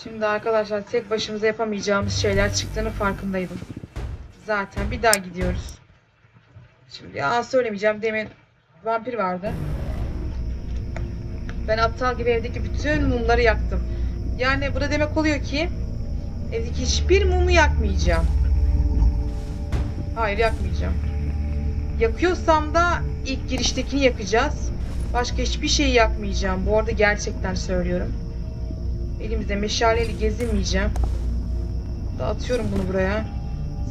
Şimdi arkadaşlar tek başımıza yapamayacağımız şeyler çıktığını farkındaydım. Zaten bir daha gidiyoruz. Şimdi ya söylemeyeceğim demin vampir vardı. Ben aptal gibi evdeki bütün mumları yaktım. Yani bu da demek oluyor ki evdeki hiçbir mumu yakmayacağım. Hayır yakmayacağım. Yakıyorsam da ilk giriştekini yakacağız. Başka hiçbir şeyi yakmayacağım. Bu arada gerçekten söylüyorum. Elimizde meşaleyle gezinmeyeceğim. Dağıtıyorum bunu buraya.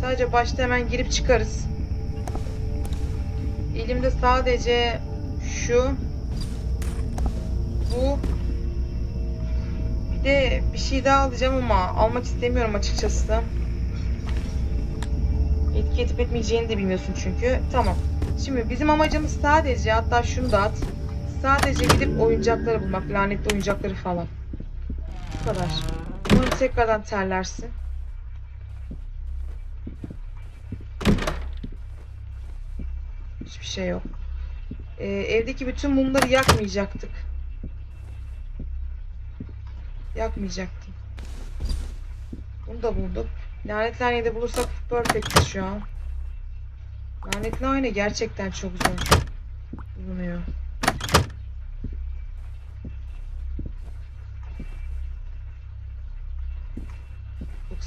Sadece başta hemen girip çıkarız. Elimde sadece şu bu bir de bir şey daha alacağım ama almak istemiyorum açıkçası. Etki edip etmeyeceğini de bilmiyorsun çünkü. Tamam. Şimdi bizim amacımız sadece hatta şunu da at. Sadece gidip oyuncakları bulmak. Lanetli oyuncakları falan. Bu kadar. Umarım tekrardan terlersin. Hiçbir şey yok. Ee, evdeki bütün mumları yakmayacaktık. Yakmayacaktım. Bunu da bulduk. Lanetli aynayı da bulursak perfect şu an. Lanetli ayna gerçekten çok zor bulunuyor.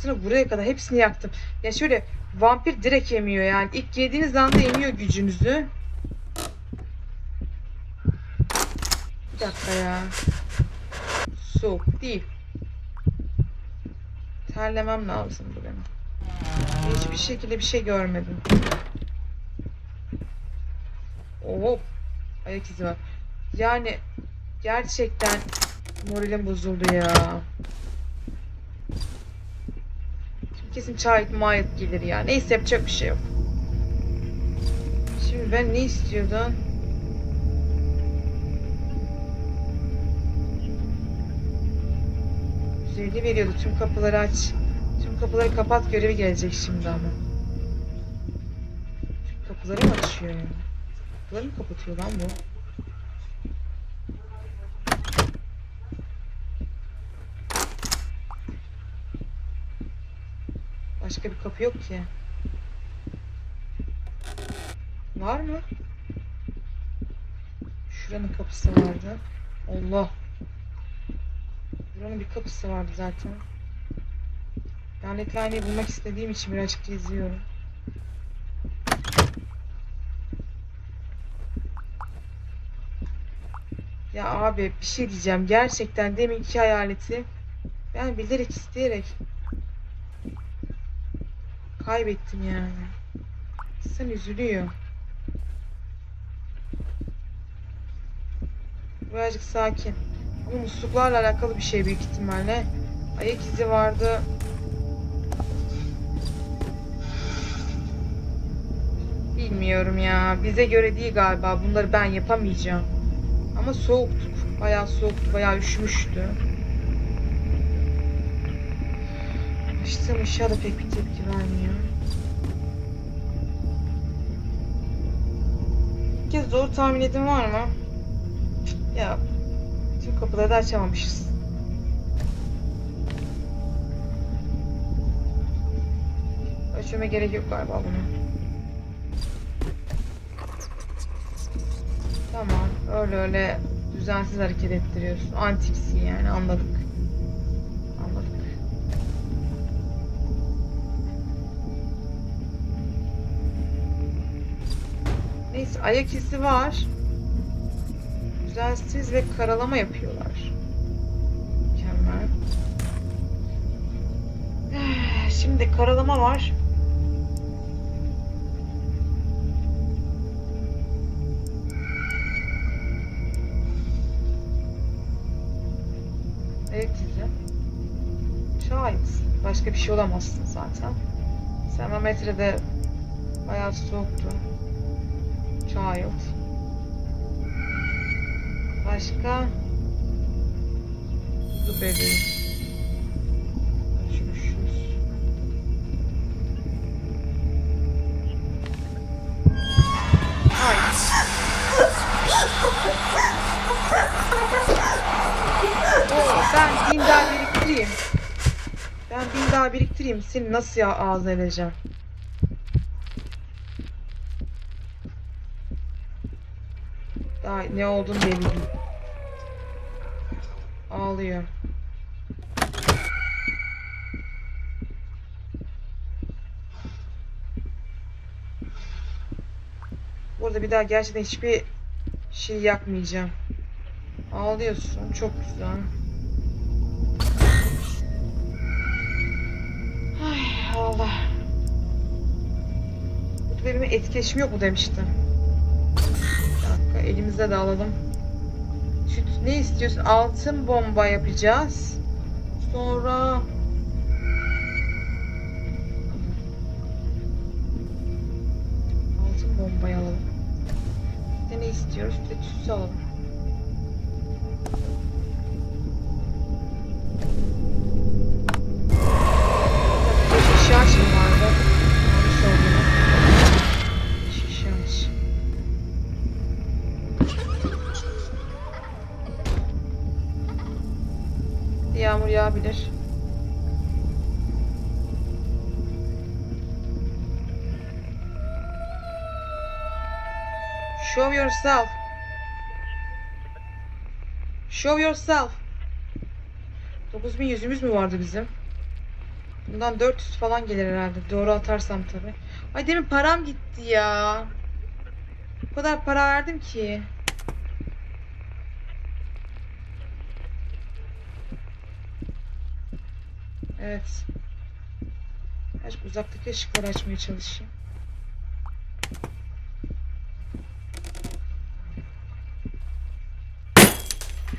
Baksana buraya kadar hepsini yaktım. Ya şöyle vampir direkt yemiyor yani. İlk yediğiniz anda emiyor gücünüzü. Bir dakika ya. Soğuk değil. Terlemem lazım bu benim. Hiçbir şekilde bir şey görmedim. Oo. Ayak izi var. Yani gerçekten moralim bozuldu ya. Kesin çay mayet gelir ya. Neyse yapacak bir şey yok. Şimdi ben ne istiyordum? Düzeyli veriyordu. Tüm kapıları aç. Tüm kapıları kapat görevi gelecek şimdi ama. Tüm kapıları mı açıyor yani? Kapıları mı kapatıyor lan bu? Başka bir kapı yok ki. Var mı? Şuranın kapısı vardı. Allah. Buranın bir kapısı vardı zaten. Lanetli aynayı bulmak istediğim için birazcık geziyorum. Ya abi bir şey diyeceğim. Gerçekten deminki hayaleti ben bilerek isteyerek kaybettim yani. İnsan üzülüyor. Birazcık sakin. Ama musluklarla alakalı bir şey büyük ihtimalle. Ayak izi vardı. Bilmiyorum ya. Bize göre değil galiba. Bunları ben yapamayacağım. Ama soğuktuk. Bayağı soğuktu. Bayağı üşümüştü. Açtığım ışığa da pek bir tepki vermiyor. Bir kez doğru tahmin edin var mı? Ya Tüm kapıları da açamamışız. Ölçmeme gerek yok galiba bunu. Tamam. Öyle öyle düzensiz hareket ettiriyorsun. Antiksin yani. Anladık. Ayak izi var düzensiz ve karalama yapıyorlar. Mükemmel. Şimdi karalama var. Evet izi. Şahit. Başka bir şey olamazsın zaten. Termometrede bayağı soğuktu. Child. Başka? Ay. Oo, ben dindar bir biriktireyim. Ben bin daha biriktireyim. Seni nasıl ya ağzına edeceğim? Daha ne olduğunu değil. Ağlıyor. Burada bir daha gerçekten hiçbir şey yakmayacağım. Ağlıyorsun. Çok güzel. Ay Allah. Bu benim etkileşim yok mu demiştim. Elimize de alalım. Süt ne istiyorsun? Altın bomba yapacağız. Sonra altın bombayı alalım. Bir de ne istiyoruz? Bir de tütsü alalım. Show yourself. Show yourself. 9100'ümüz mü vardı bizim? Bundan 400 falan gelir herhalde. Doğru atarsam tabi. Ay demin param gitti ya. O kadar para verdim ki. Evet. Azıcık uzaktaki ışıkları açmaya çalışayım.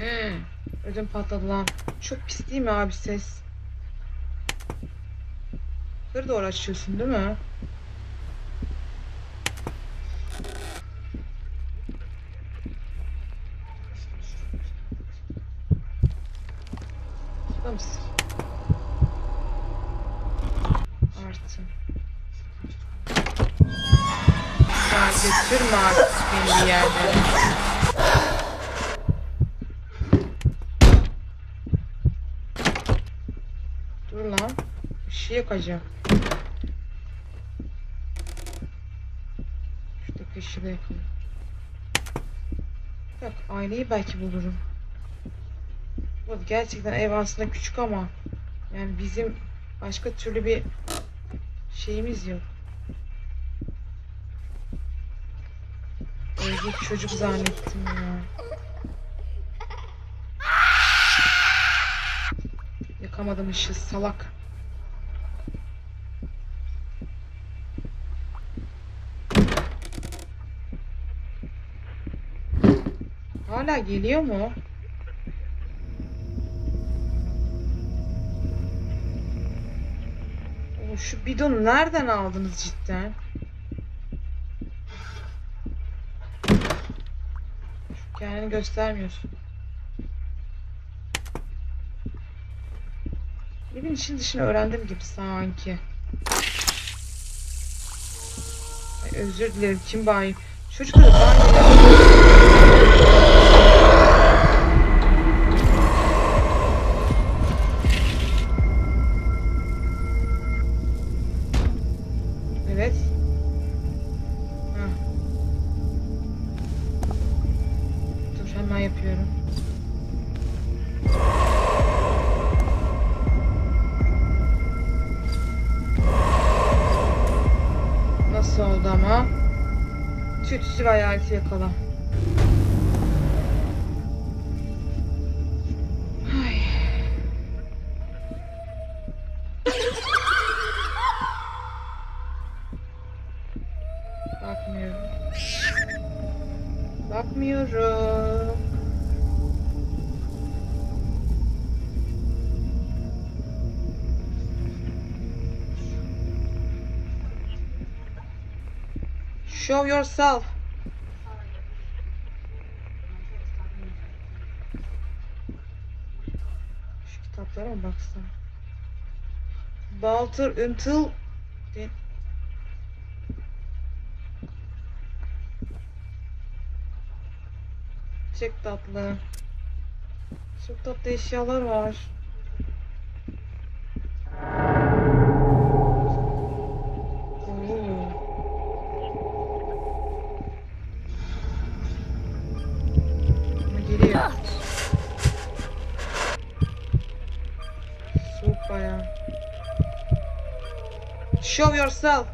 Hmm, ödüm patladı lan. Çok pis değil mi abi ses? Yukarı doğru açıyorsun değil mi? Burada mısın? Artı. Ya götürme artık beni bir yerlere. Yakacağım. Şuradaki ışığı da yakalım. Bak aynayı belki bulurum. Bu gerçekten ev aslında küçük ama yani bizim başka türlü bir şeyimiz yok. Evdeki çocuk zannettim ya. Yakamadım ışığı salak. Hala geliyor mu? Oo, şu bidonu nereden aldınız cidden? Şu kendini göstermiyorsun. Evin için dışını öğrendim gibi sanki. Ay, özür dilerim kim banyo? Çocukları banyo Ve hayaleti yakala. Ay. Bakmıyorum. Show yourself. Şu kitaplara mı baksam? Balter until de- Çok tatlı. Çok tatlı eşyalar var. Show yourself.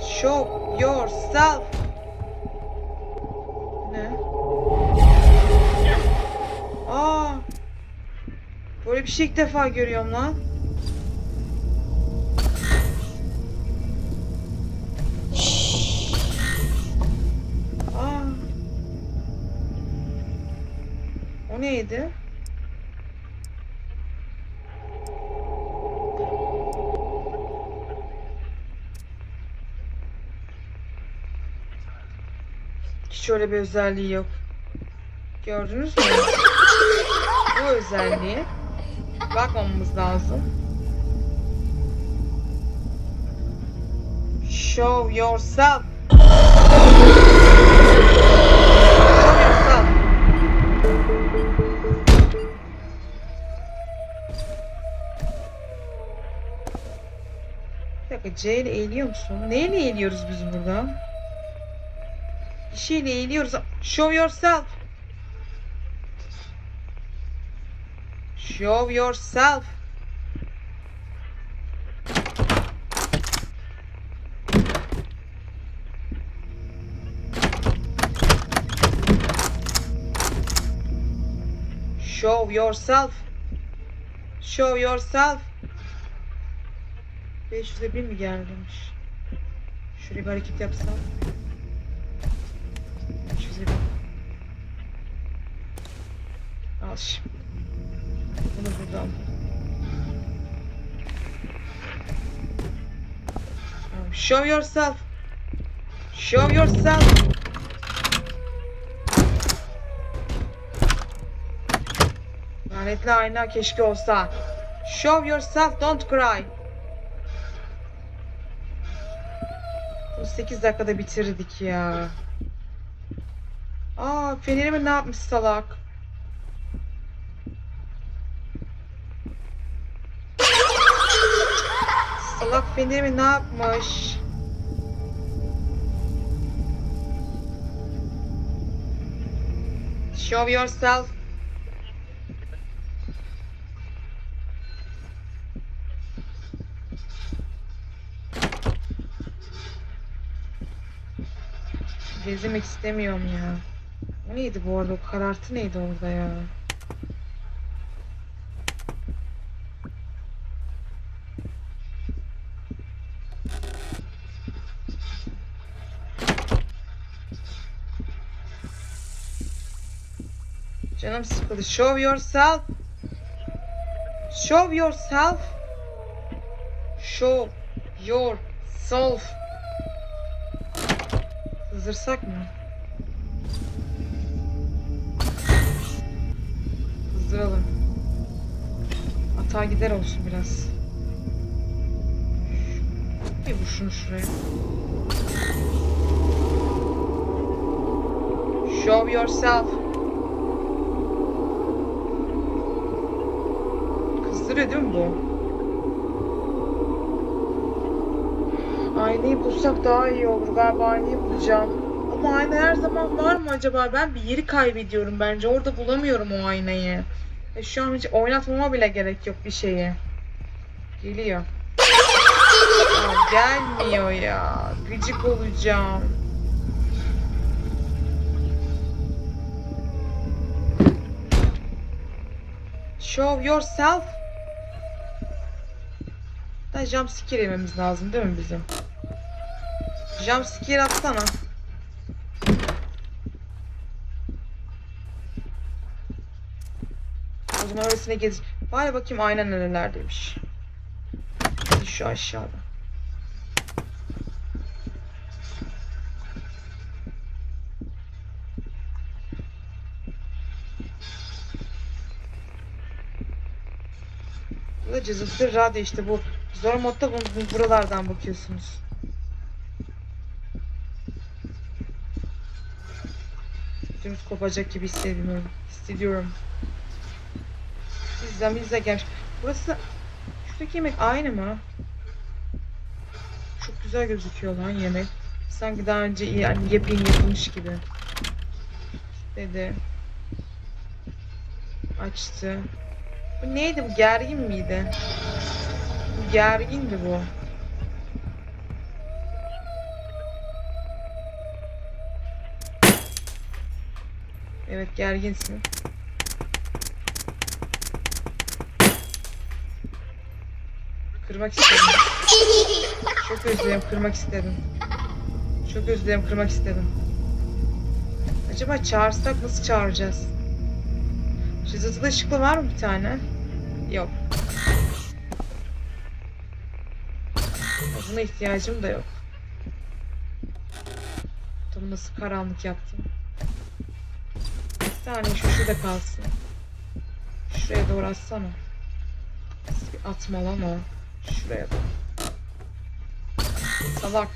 Show yourself. Ne? Aa. Böyle bir şey ilk defa görüyorum lan. Aa. O neydi? Hiç öyle bir özelliği yok. Gördünüz mü? Bu özelliği. Bakmamamız lazım. Show yourself. Bir dakika C ile eğiliyor musun? Neyle eğiliyoruz biz burada? Şeyle eğiliyoruz. Show yourself. Show yourself. Show yourself. Show yourself. 501 mi gelmiş? Şuraya bir hareket yapsam. Al şimdi. Bunu buradan. Show yourself. Show yourself. Lanetli ayna keşke olsa. Show yourself, don't cry. Bu 8 dakikada bitirdik ya. Aa, fenerimi ne yapmış salak? Salak fenerimi ne yapmış? Show yourself. Gezmek istemiyorum ya. O neydi bu arada? O karartı neydi orada ya? Canım sıkıldı. Show yourself. Show yourself. Show yourself. Hızırsak mı? Hızdıralım. Hata gider olsun biraz. Bir vur şunu şuraya. Show yourself. Kızdırıyor değil mi bu? Aynayı bulsak daha iyi olur. Galiba aynayı bulacağım. Ama ayna her zaman var mı acaba? Ben bir yeri kaybediyorum bence. Orada bulamıyorum o aynayı. E şu an hiç oynatmama bile gerek yok bir şeyi. Geliyor. Aa, gelmiyor ya. Gıcık olacağım. Show yourself. Da jump scare yememiz lazım değil mi bizim? Jump scare atsana. O zaman öylesine gez. Bari bakayım ayna nerelerdeymiş. Şu aşağıda. Da cızıltı radyo işte bu. Zor modda bu, bu- buralardan bakıyorsunuz. Ödümüz kopacak gibi hissediyorum. Hissediyorum. Pizza pizza gelmiş. Burası şuradaki yemek aynı mı? Çok güzel gözüküyor lan yemek. Sanki daha önce yani yepyeni yapılmış gibi. Dedi. Açtı. Bu neydi bu gergin miydi? Gergindi bu. Evet gerginsin. Kırmak istedim. Çok özledim kırmak istedim. Çok özledim kırmak istedim. Acaba çağırsak nasıl çağıracağız? Cızıltılı ışıklı var mı bir tane? Yok. Buna ihtiyacım da yok. Tam nasıl karanlık yaptım. Bir tane şu şurada kalsın. Şuraya doğru atsana. Bir atma lan o. Şuraya doğru. Salak.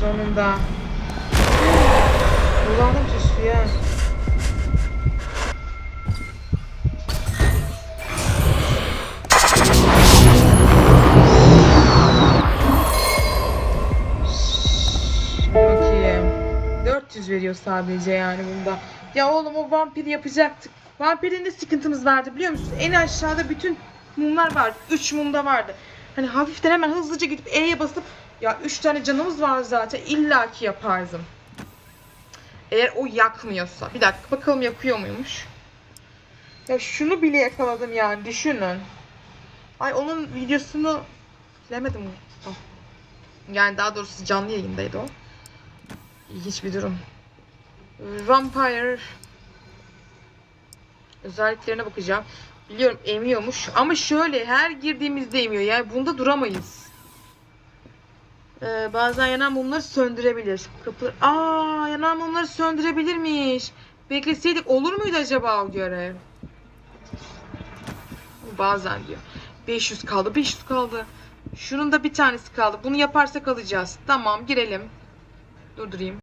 Sonunda. Kulağım tüsü ya. 400 veriyor sadece yani bunda. Ya oğlum o vampir yapacaktık. Vampirin de sıkıntımız vardı biliyor musun? En aşağıda bütün mumlar vardı. 3 mumda vardı. Hani hafiften hemen hızlıca gidip E'ye basıp ya 3 tane canımız var zaten illaki yapardım. Eğer o yakmıyorsa. Bir dakika bakalım yakıyor muymuş? Ya şunu bile yakaladım yani düşünün. Ay onun videosunu bilemedim. Oh. Yani daha doğrusu canlı yayındaydı o. İlginç bir durum. Vampire özelliklerine bakacağım. Biliyorum emiyormuş ama şöyle her girdiğimizde emiyor. Yani bunda duramayız. Ee, bazen yanan mumları söndürebilir. Kapı... Aa, yanan mumları söndürebilirmiş. Bekleseydik olur muydu acaba o görev? Bazen diyor. 500 kaldı, 500 kaldı. Şunun da bir tanesi kaldı. Bunu yaparsak alacağız. Tamam, girelim. Durdurayım.